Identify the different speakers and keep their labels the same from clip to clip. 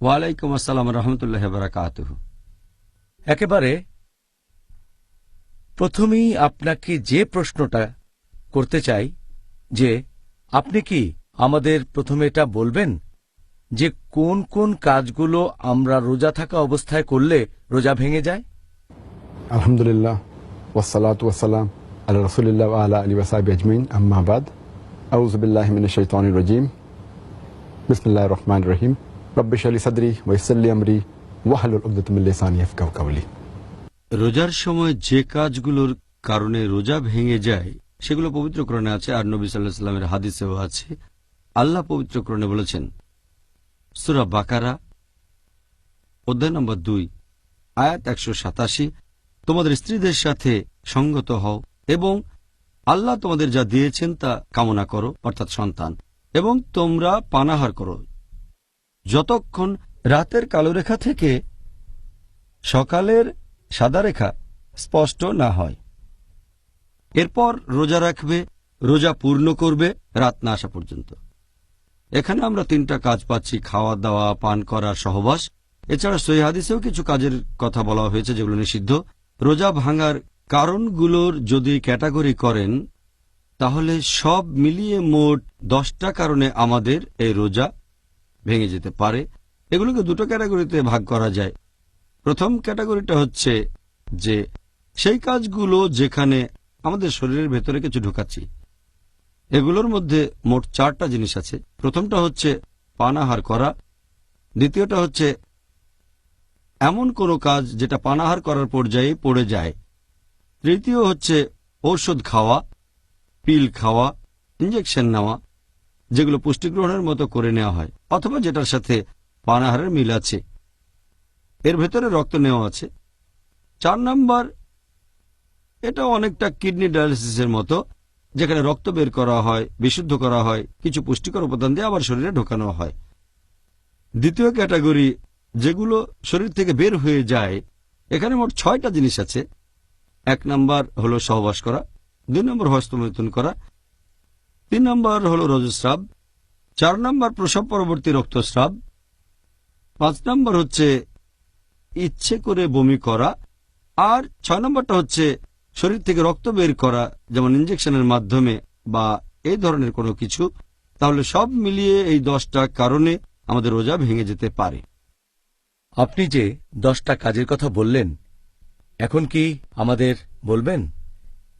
Speaker 1: ওয়ালাইকুম আসসালাম রহমতুল্লাহ বারাকাত
Speaker 2: একেবারে প্রথমেই আপনাকে যে প্রশ্নটা করতে চাই, যে আপনি কি আমাদের প্রথমে এটা বলবেন? যে কোন কোন কাজগুলো আমরা রোজা থাকা অবস্থায় করলে রোজা ভেঙে যায়?
Speaker 3: আলহামদুলিল্লাহ ওয়াসালাত ওয়াসালাম আল্লাহ রসুলিল্লাহ আলা আলী ওয়াসাবি আজমিন মিন রজিম। রহমান রহিম।
Speaker 1: রোজার সময় যে কাজগুলোর কারণে রোজা ভেঙে যায়, সেগুলো পবিত্রকরণে আছে আর নবী সাল্লাহ সাল্লামের হাদিসেও আছে। আল্লাহ পবিত্রকরণে বলেছেন, সুরা বাকারা, অধ্যায় নম্বর দুই, আয়াত একশো সাতাশি, তোমাদের স্ত্রীদের সাথে সঙ্গত হও এবং আল্লাহ তোমাদের যা দিয়েছেন তা কামনা করো, অর্থাৎ সন্তান, এবং তোমরা পানাহার করো। যতক্ষণ রাতের কালো রেখা থেকে সকালের সাদা রেখা স্পষ্ট না হয়। এরপর রোজা রাখবে, রোজা পূর্ণ করবে, রাত না আসা পর্যন্ত। এখানে আমরা তিনটা কাজ পাচ্ছি খাওয়া দাওয়া পান করা সহবাস। এছাড়া সহিহাদিসেও কিছু কাজের কথা বলা হয়েছে যেগুলো নিষিদ্ধ। রোজা ভাঙার কারণগুলোর যদি ক্যাটাগরি করেন, তাহলে সব মিলিয়ে মোট দশটা কারণে আমাদের এই রোজা ভেঙে যেতে পারে। এগুলোকে দুটো ক্যাটাগরিতে ভাগ করা যায়। প্রথম ক্যাটাগরিটা হচ্ছে যে সেই কাজগুলো যেখানে আমাদের শরীরের ভেতরে কিছু ঢুকাচ্ছি, এগুলোর মধ্যে মোট চারটা জিনিস আছে। প্রথমটা হচ্ছে পানাহার করা, দ্বিতীয়টা হচ্ছে এমন কোনো কাজ যেটা পানাহার করার পর্যায়ে পড়ে যায়। তৃতীয় হচ্ছে ঔষধ খাওয়া, পিল খাওয়া ইঞ্জেকশন নেওয়া যেগুলো পুষ্টিগ্রহণের মতো করে নেওয়া হয়, অথবা যেটার সাথে পানাহারের মিল আছে। এর ভেতরে রক্ত নেওয়া আছে। চার নাম্বার, এটা অনেকটা কিডনি ডায়ালিসিসের মতো, যেখানে রক্ত বের করা হয়, বিশুদ্ধ করা হয়, কিছু পুষ্টিকর উপাদান দিয়ে আবার শরীরে ঢোকানো হয়। দ্বিতীয় ক্যাটাগরি, যেগুলো শরীর থেকে বের হয়ে যায়, এখানে মোট ছয়টা জিনিস আছে। এক নাম্বার হলো সহবাস করা, দুই নম্বর হস্তমৈথুন করা তিন নম্বর হল রজস্রাব, চার নম্বর প্রসব পরবর্তী রক্তস্রাব, পাঁচ নম্বর হচ্ছে ইচ্ছে করে বমি করা, আর ছয় নম্বরটা হচ্ছে শরীর থেকে রক্ত বের করা, যেমন ইঞ্জেকশনের মাধ্যমে বা এই ধরনের কোনো কিছু, তাহলে সব মিলিয়ে এই দশটা কারণে আমাদের রোজা ভেঙে যেতে পারে।
Speaker 2: আপনি যে দশটা কাজের কথা বললেন, এখন কি আমাদের বলবেন?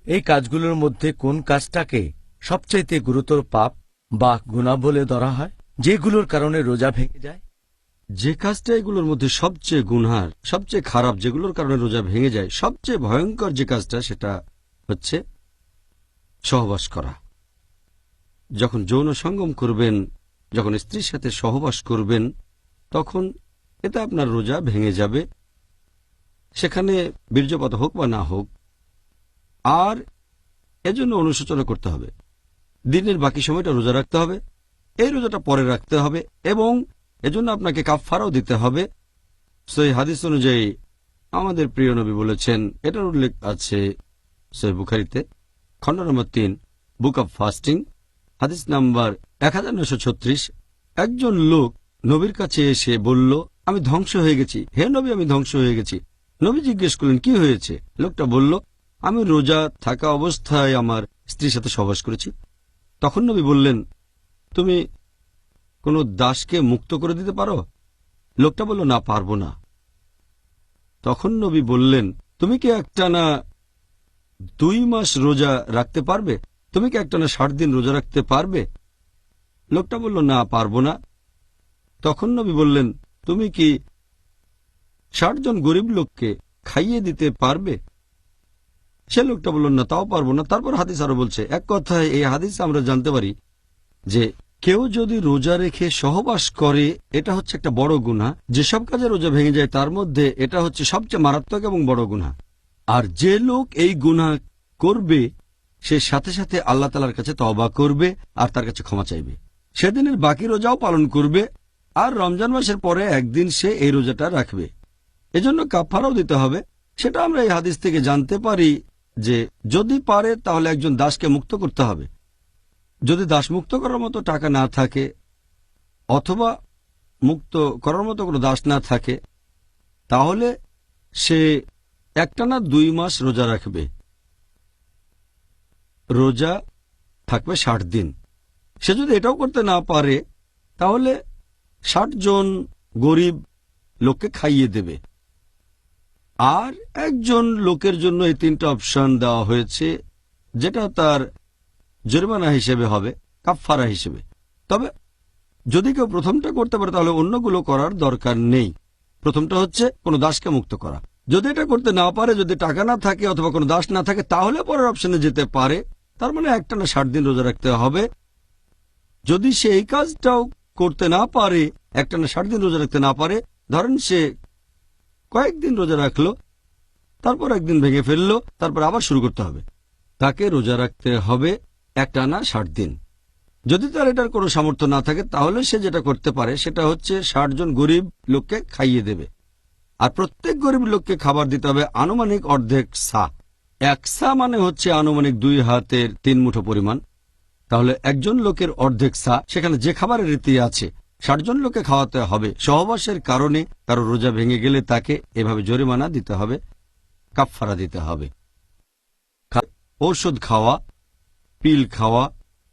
Speaker 2: এই কাজগুলোর মধ্যে কোন কাজটাকে সবচাইতে গুরুতর পাপ বা গুণা বলে ধরা হয়, যেগুলোর কারণে রোজা ভেঙে যায়।
Speaker 1: যে কাজটা এগুলোর মধ্যে সবচেয়ে গুনহার, সবচেয়ে খারাপ যেগুলোর কারণে রোজা ভেঙে যায়, সবচেয়ে ভয়ঙ্কর যে কাজটা সেটা হচ্ছে সহবাস করা। যখন যৌন সঙ্গম করবেন, যখন স্ত্রীর সাথে সহবাস করবেন, তখন এতে আপনার রোজা ভেঙে যাবে। সেখানে বীর্যপাত হোক বা না হোক, আর এজন্য অনুশোচনা করতে হবে। দিনের বাকি সময়টা রোজা রাখতে হবে, এই রোজাটা পরে রাখতে হবে এবং এজন্য আপনাকে কাফফারাও দিতে হবে। সই হাদিস অনুযায়ী আমাদের প্রিয় নবী বলেছেন, এটার উল্লেখ আছে সই বুখারিতে, খণ্ড নম্বর তিন, বুক অব ফাস্টিং, হাদিস নাম্বার এক একজন লোক নবীর কাছে এসে বলল, আমি ধ্বংস হয়ে গেছি। হে নবী, আমি ধ্বংস হয়ে গেছি। নবী জিজ্ঞেস করলেন, কি হয়েছে? লোকটা বলল, আমি রোজা থাকা অবস্থায় আমার স্ত্রীর সাথে সহবাস করেছি। তখন নবী বললেন, তুমি কোনো দাসকে মুক্ত করে দিতে পারো? লোকটা বলল, না, পারব না। তখন নবী বললেন, তুমি কি একটানা দুই মাস রোজা রাখতে পারবে? তুমি কি একটানা ষাট দিন রোজা রাখতে পারবে? লোকটা বলল, না, পারব না। তখন নবী বললেন, তুমি কি ষাট জন গরিব লোককে খাইয়ে দিতে পারবে? সে লোকটা বলল, না, তাও পারব না। তারপর হাদিস আরও বলছে, এক কথায় এই হাদিস আমরা জানতে পারি যে কেউ যদি রোজা রেখে সহবাস করে, এটা হচ্ছে একটা বড় গুণা যেসব কাজে রোজা ভেঙে যায়, তার মধ্যে এটা হচ্ছে সবচেয়ে মারাত্মক এবং বড় গুণা আর যে লোক এই গুণা করবে, সে সাথে সাথে আল্লাহ তালার কাছে তবা করবে আর তার কাছে ক্ষমা চাইবে। সেদিনের বাকি রোজাও পালন করবে আর রমজান মাসের পরে একদিন সে এই রোজাটা রাখবে। এজন্য কাফারাও দিতে হবে। সেটা আমরা এই হাদিস থেকে জানতে পারি যে যদি পারে তাহলে একজন দাসকে মুক্ত করতে হবে। যদি দাস মুক্ত করার মতো টাকা না থাকে অথবা মুক্ত করার মতো কোনো দাস না থাকে, তাহলে সে একটানা দুই মাস রোজা রাখবে। রোজা থাকবে ষাট দিন। সে যদি এটাও করতে না পারে, তাহলে ষাট জন গরিব লোককে খাইয়ে দেবে। আর একজন লোকের জন্য এই তিনটা অপশন দেওয়া হয়েছে যেটা তার জরিমানা হিসেবে হবে, কাফফারা হিসেবে। তবে যদি কেউ প্রথমটা করতে পারে, তাহলে অন্যগুলো করার দরকার নেই। প্রথমটা হচ্ছে কোনো দাসকে মুক্ত করা। যদি এটা করতে না পারে, যদি টাকা না থাকে অথবা কোনো দাস না থাকে, তাহলে পরের অপশনে যেতে পারে। তার মানে একটা না ষাট দিন রোজা রাখতে হবে। যদি সে এই কাজটাও করতে না পারে একটা না ষাট দিন রোজা রাখতে না পারে, ধরেন সে কয়েকদিন রোজা রাখল, তারপর একদিন ভেঙে ফেলল, তারপর আবার শুরু করতে হবে। তাকে রোজা রাখতে হবে একটা না ষাট দিন। যদি তার এটার কোনো সামর্থ্য না থাকে, তাহলে সে যেটা করতে পারে, সেটা হচ্ছে ষাট জন গরিব লোককে খাইয়ে দেবে। আর প্রত্যেক গরিব লোককে খাবার দিতে হবে আনুমানিক অর্ধেক সা। এক সা মানে হচ্ছে আনুমানিক দুই হাতের তিন মুঠো পরিমাণ। তাহলে একজন লোকের অর্ধেক সা, সেখানে যে খাবারের রীতি আছে ষাট জন লোককে খাওয়াতে হবে। সহবাসের কারণে কারও রোজা ভেঙে গেলে তাকে এভাবে জরিমানা দিতে হবে, কাফফারা দিতে হবে। ঔষধ খাওয়া, পিল খাওয়া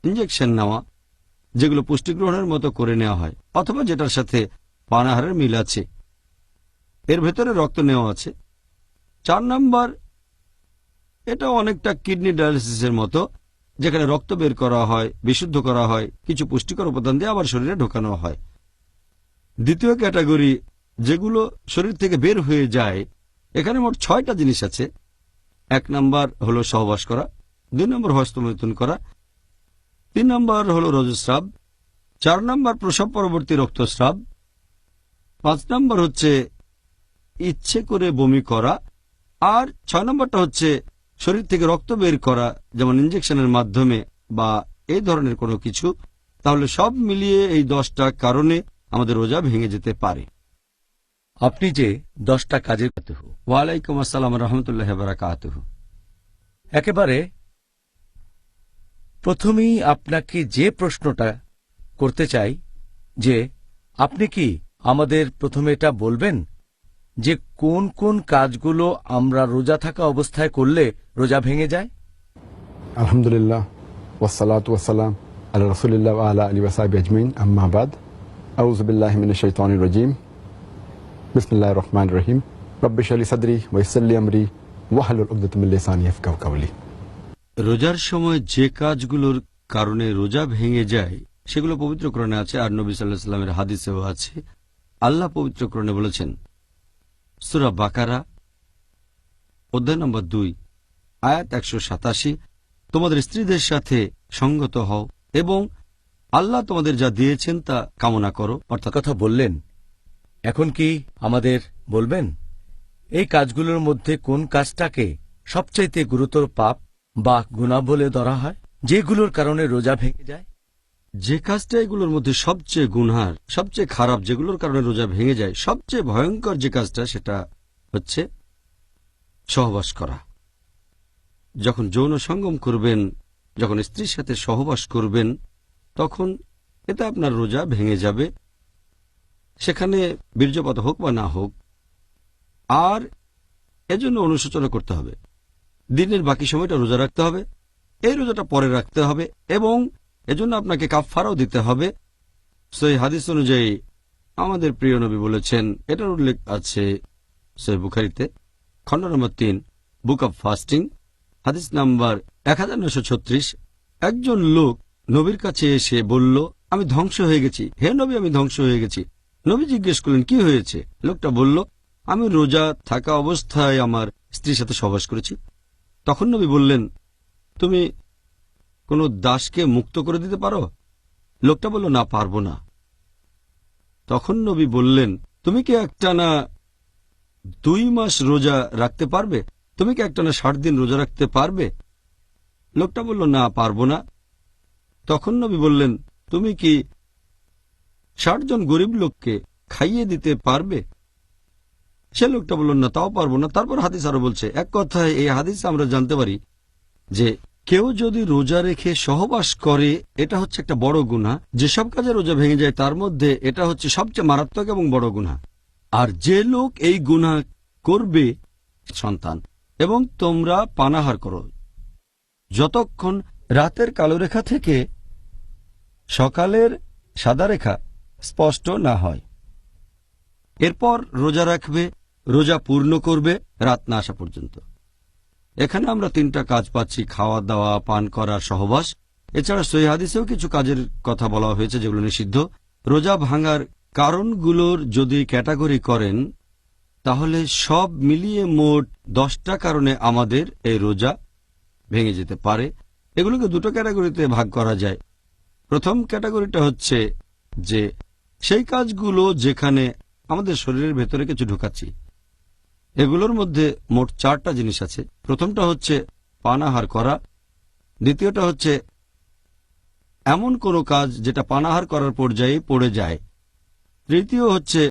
Speaker 1: ইঞ্জেকশন নেওয়া, যেগুলো পুষ্টি গ্রহণের মতো করে নেওয়া হয়, অথবা যেটার সাথে পানাহারের মিল আছে। এর ভেতরে রক্ত নেওয়া আছে। চার নাম্বার এটা অনেকটা কিডনি ডায়ালিসিসের মতো। যেখানে রক্ত বের করা হয়, বিশুদ্ধ করা হয়, কিছু পুষ্টিকর উপাদান দিয়ে আবার শরীরে ঢোকানো হয়। দ্বিতীয় ক্যাটাগরি, যেগুলো শরীর থেকে বের হয়ে যায়, এখানে মোট ছয়টা জিনিস আছে। এক নাম্বার হলো সহবাস করা, দুই নম্বর হস্তমৈথুন করা, তিন নম্বর হলো রজস্রাব, চার নম্বর প্রসব পরবর্তী রক্তস্রাব, পাঁচ নম্বর হচ্ছে ইচ্ছে করে বমি করা, আর ছয় নম্বরটা হচ্ছে শরীর থেকে রক্ত বের করা যেমন ইঞ্জেকশনের মাধ্যমে বা এই ধরনের কোনো কিছু, তাহলে সব মিলিয়ে এই দশটা কারণে আমাদের রোজা ভেঙে যেতে পারে।
Speaker 2: আপনি যে দশটা কাজের
Speaker 1: ওয়ালাইকুম আসসালাম রহমতুল্লাহ বারাকাতুহ।
Speaker 2: একেবারে প্রথমেই আপনাকে যে প্রশ্নটা করতে চাই যে, আপনি কি আমাদের প্রথমে এটা বলবেন? যে কোন কোন কাজগুলো আমরা রোজা থাকা অবস্থায় করলে রোজা ভেঙে যায়?
Speaker 3: আলহামদুলিল্লাহ ওয়াসালাত ওয়াসালাম আল্লাহ রসুলিল্লাহ আলা আলী ওসাহাবি আজমিন আম্মাবাদ আউজবিল্লাহ মিন শৈতান রজিম। বিসমিল্লাহ রহমান রহিম। রব্বিশ আলী সদরি ওয়াইসাল্লি আমরি ওয়াহলুল উকদতুমিল্লিসানি ইফকাহু কাওলি।
Speaker 1: রোজার সময় যে কাজগুলোর কারণে রোজা ভেঙে যায় সেগুলো পবিত্র পবিত্রকরণে আছে আর নবী সাল্লাহ সাল্লামের হাদিসেও আছে। আল্লাহ পবিত্র পবিত্রকরণে বলেছেন সুরা বাকারা, অধ্যায় নম্বর দুই, আয়াত একশো সাতাশি। তোমাদের স্ত্রীদের সাথে সঙ্গত হও এবং আল্লাহ তোমাদের যা দিয়েছেন তা কামনা করো। অর্থাৎ
Speaker 2: কথা বললেন। এখন কি আমাদের বলবেন? এই কাজগুলোর মধ্যে কোন কাজটাকে সবচাইতে গুরুতর পাপ বা গুণা বলে ধরা হয়? যেগুলোর কারণে রোজা ভেঙে যায়?
Speaker 1: যে কাজটা এগুলোর মধ্যে সবচেয়ে গুনহার, সবচেয়ে খারাপ, যেগুলোর কারণে রোজা ভেঙে যায়, সবচেয়ে ভয়ঙ্কর যে কাজটা, সেটা হচ্ছে সহবাস করা। যখন যৌন সঙ্গম করবেন, যখন স্ত্রীর সাথে সহবাস করবেন, তখন এতে আপনার রোজা ভেঙে যাবে। সেখানে বীর্যপাত হোক বা না হোক, আর এজন্য অনুশোচনা করতে হবে। দিনের বাকি সময়টা রোজা রাখতে হবে, এই রোজাটা পরে রাখতে হবে এবং এজন্য আপনাকে কাফফারাও দিতে হবে। সেই হাদিস অনুযায়ী আমাদের প্রিয় নবী বলেছেন, এটার উল্লেখ আছে সই বুখারিতে খণ্ড নম্বর তিন, বুক অব ফাস্টিং, হাদিস নাম্বার এক একজন লোক নবীর কাছে এসে বলল, আমি ধ্বংস হয়ে গেছি। হে নবী, আমি ধ্বংস হয়ে গেছি। নবী জিজ্ঞেস করলেন, কি হয়েছে? লোকটা বলল, আমি রোজা থাকা অবস্থায় আমার স্ত্রীর সাথে সহবাস করেছি। তখন নবী বললেন, তুমি কোনো দাসকে মুক্ত করে দিতে পারো? লোকটা বলল, না, পারব না। তখন নবী বললেন, তুমি কি একটানা দুই মাস রোজা রাখতে পারবে? তুমি কি একটানা ষাট দিন রোজা রাখতে পারবে? লোকটা বলল, না, পারব না। তখন নবী বললেন, তুমি কি ষাট জন গরিব লোককে খাইয়ে দিতে পারবে? সে লোকটা বলল, না, তাও পারব না। তারপর হাদিস আরও বলছে, এক কথায় এই হাদিস আমরা জানতে পারি যে কেউ যদি রোজা রেখে সহবাস করে, এটা হচ্ছে একটা বড় গুণা যেসব কাজে রোজা ভেঙে যায়, তার মধ্যে এটা হচ্ছে সবচেয়ে মারাত্মক এবং বড় গুণা আর যে লোক এই গুণা করবে, সন্তান, এবং তোমরা পানাহার করো। যতক্ষণ রাতের কালো রেখা থেকে সকালের সাদা রেখা স্পষ্ট না হয়, এরপর রোজা রাখবে, রোজা পূর্ণ করবে, রাত না আসা পর্যন্ত। এখানে আমরা তিনটা কাজ পাচ্ছি খাওয়া দাওয়া পান করা, সহবাস। এছাড়া সহি হাদিসেও কিছু কাজের কথা বলা হয়েছে যেগুলো নিষিদ্ধ। রোজা ভাঙার কারণগুলোর যদি ক্যাটাগরি করেন, তাহলে সব মিলিয়ে মোট দশটা কারণে আমাদের এই রোজা ভেঙে যেতে পারে। এগুলোকে দুটো ক্যাটাগরিতে ভাগ করা যায়। প্রথম ক্যাটাগরিটা হচ্ছে যে, সেই কাজগুলো যেখানে আমাদের শরীরের ভেতরে কিছু ঢুকাচ্ছি। এগুলোর মধ্যে মোট চারটা জিনিস আছে। প্রথমটা হচ্ছে পানাহার করা। দ্বিতীয়টা হচ্ছে এমন কোনো কাজ যেটা পানাহার করার পর্যায়ে পড়ে যায়। তৃতীয় হচ্ছে